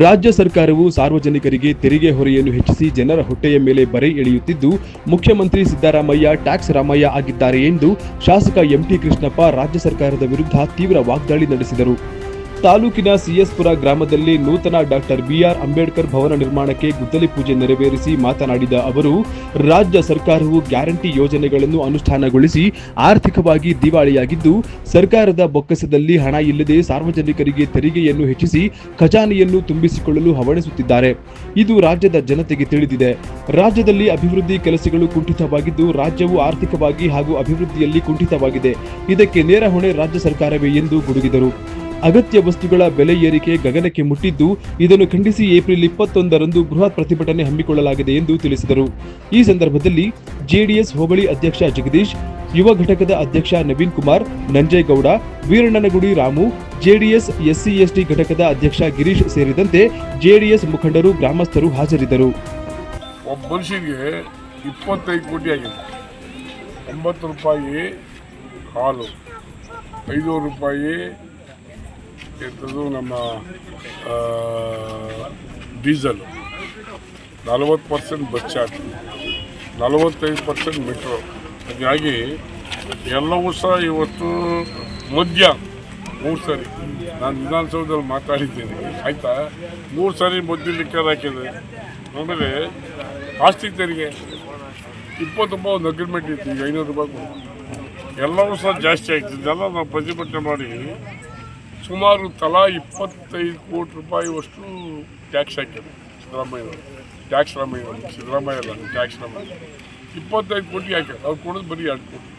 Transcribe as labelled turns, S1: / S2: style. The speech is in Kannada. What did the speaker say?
S1: ರಾಜ್ಯ ಸರ್ಕಾರವು ಸಾರ್ವಜನಿಕರಿಗೆ ತೆರಿಗೆ ಹೊರೆಯನ್ನು ಹೆಚ್ಚಿಸಿ ಜನರ ಹೊಟ್ಟೆಯ ಮೇಲೆ ಬರೆ ಎಳೆಯುತ್ತಿದ್ದು, ಮುಖ್ಯಮಂತ್ರಿ ಸಿದ್ದರಾಮಯ್ಯ, ಟ್ಯಾಕ್ಸ್ ರಾಮಯ್ಯ ಆಗಿದ್ದಾರೆ ಎಂದು ಶಾಸಕ ಎಂಟಿ ಕೃಷ್ಣಪ್ಪ ರಾಜ್ಯ ಸರ್ಕಾರದ ವಿರುದ್ಧ ತೀವ್ರ ವಾಗ್ದಾಳಿ ನಡೆಸಿದರು. ತಾಲೂಕಿನ ಸಿಎಸ್ಪುರ ಗ್ರಾಮದಲ್ಲಿ ನೂತನ ಡಾಕ್ಟರ್ ಬಿಆರ್ ಅಂಬೇಡ್ಕರ್ ಭವನ ನಿರ್ಮಾಣಕ್ಕೆ ಗುದ್ದಲಿ ಪೂಜೆ ನೆರವೇರಿಸಿ ಮಾತನಾಡಿದ ಅವರು, ರಾಜ್ಯ ಸರ್ಕಾರವು ಗ್ಯಾರಂಟಿ ಯೋಜನೆಗಳನ್ನು ಅನುಷ್ಠಾನಗೊಳಿಸಿ ಆರ್ಥಿಕವಾಗಿ ದಿವಾಳಿಯಾಗಿದ್ದು, ಸರ್ಕಾರದ ಬೊಕ್ಕಸದಲ್ಲಿ ಹಣ ಇಲ್ಲದೆ ಸಾರ್ವಜನಿಕರಿಗೆ ತೆರಿಗೆಯನ್ನು ಹೆಚ್ಚಿಸಿ ಖಜಾನೆಯನ್ನು ತುಂಬಿಸಿಕೊಳ್ಳಲು ಹವಣಿಸುತ್ತಿದ್ದಾರೆ. ಇದು ರಾಜ್ಯದ ಜನತೆಗೆ ತಿಳಿದಿದೆ. ರಾಜ್ಯದಲ್ಲಿ ಅಭಿವೃದ್ಧಿ ಕೆಲಸಗಳು ಕುಂಠಿತವಾಗಿದ್ದು, ರಾಜ್ಯವು ಆರ್ಥಿಕವಾಗಿ ಹಾಗೂ ಅಭಿವೃದ್ಧಿಯಲ್ಲಿ ಕುಂಠಿತವಾಗಿದೆ. ಇದಕ್ಕೆ ನೇರ ಹೊಣೆ ರಾಜ್ಯ ಸರ್ಕಾರವೇ ಎಂದು ಗುಡುಗಿದರು. ಅಗತ್ಯ ವಸ್ತುಗಳ ಬೆಲೆ ಏರಿಕೆ ಗಗನಕ್ಕೆ ಮುಟ್ಟಿದ್ದು, ಇದನ್ನು ಖಂಡಿಸಿ ಏಪ್ರಿಲ್ ಇಪ್ಪತ್ತೊಂದರಂದು ಬೃಹತ್ ಪ್ರತಿಭಟನೆ ಹಮ್ಮಿಕೊಳ್ಳಲಾಗಿದೆ ಎಂದು ತಿಳಿಸಿದರು. ಈ ಸಂದರ್ಭದಲ್ಲಿ ಜೆಡಿಎಸ್ ಹೋಬಳಿ ಅಧ್ಯಕ್ಷ ಜಗದೀಶ್, ಯುವ ಘಟಕದ ಅಧ್ಯಕ್ಷ Naveen Kumar, Nanjegowda, Veerannanagudi Ramu, JDS SC ST ಘಟಕದ ಅಧ್ಯಕ್ಷ ಗಿರೀಶ್ ಸೇರಿದಂತೆ ಜೆಡಿಎಸ್ ಮುಖಂಡರು, ಗ್ರಾಮಸ್ಥರು ಹಾಜರಿದ್ದರು.
S2: ಒಬ್ಬ ಮನುಷ್ಯನಿಗೆ ಇಪ್ಪತ್ತೈದು ಕೋಟಿ ಆಗಿದೆ. ಒಂಬತ್ತು ರೂಪಾಯಿ ಹಾಲು, ಐನೂರು ರೂಪಾಯಿ ಎಂಥದ್ದು ನಮ್ಮ ಡೀಸೆಲ್. ನಲವತ್ತು ಪರ್ಸೆಂಟ್ ಬಸ್ ಚಾರ್ಜ್, ನಲವತ್ತೈದು ಪರ್ಸೆಂಟ್ ಮೆಟ್ರೋ. ಹಾಗಾಗಿ ಎಲ್ಲವೂ ಸಹ ಇವತ್ತು ಮಧ್ಯ ಮೂರು ಸಾರಿ. ನಾನು ವಿಧಾನಸೌಧದಲ್ಲಿ ಮಾತಾಡಿದ್ದೀನಿ. ಆಯಿತಾ? ಮೂರು ಸಾರಿ ಮದ್ಯ ಲಿಕ್ಕರ್ ಹಾಕಿದೆ. ಆಮೇಲೆ ಆಸ್ತಿ ತೆರಿಗೆ. ಇಪ್ಪತ್ತೊಂಬ ಒಂದು ಅಗ್ರಿಮೆಂಟ್ ಇತ್ತು, ಈಗ ಐನೂರು ರೂಪಾಯಿ ಎಲ್ಲವೂ ಸಹ ಜಾಸ್ತಿ ಆಯ್ತು. ಇದೆಲ್ಲ ನಾವು ಪ್ರತಿಭಟನೆ ಮಾಡಿ ಸುಮಾರು ತಲಾ ಇಪ್ಪತ್ತೈದು ಕೋಟಿ ರೂಪಾಯಿವಷ್ಟು ಟ್ಯಾಕ್ಸ್ ಹಾಕ್ಯಾರ ಸಿದ್ದರಾಮಯ್ಯನವರು. ಟ್ಯಾಕ್ಸ್ ರಾಮಯ್ಯ ಸಿದ್ದರಾಮಯ್ಯ ಅಲ್ಲ ಟ್ಯಾಕ್ಸ್ ರಾಮಯ್ಯ ಇಪ್ಪತ್ತೈದು ಕೋಟಿ ಹಾಕ್ಯಾರ ಅವ್ರು ಕೊಡೋದು ಬರೀ ಎರಡು ಕೋಟಿ.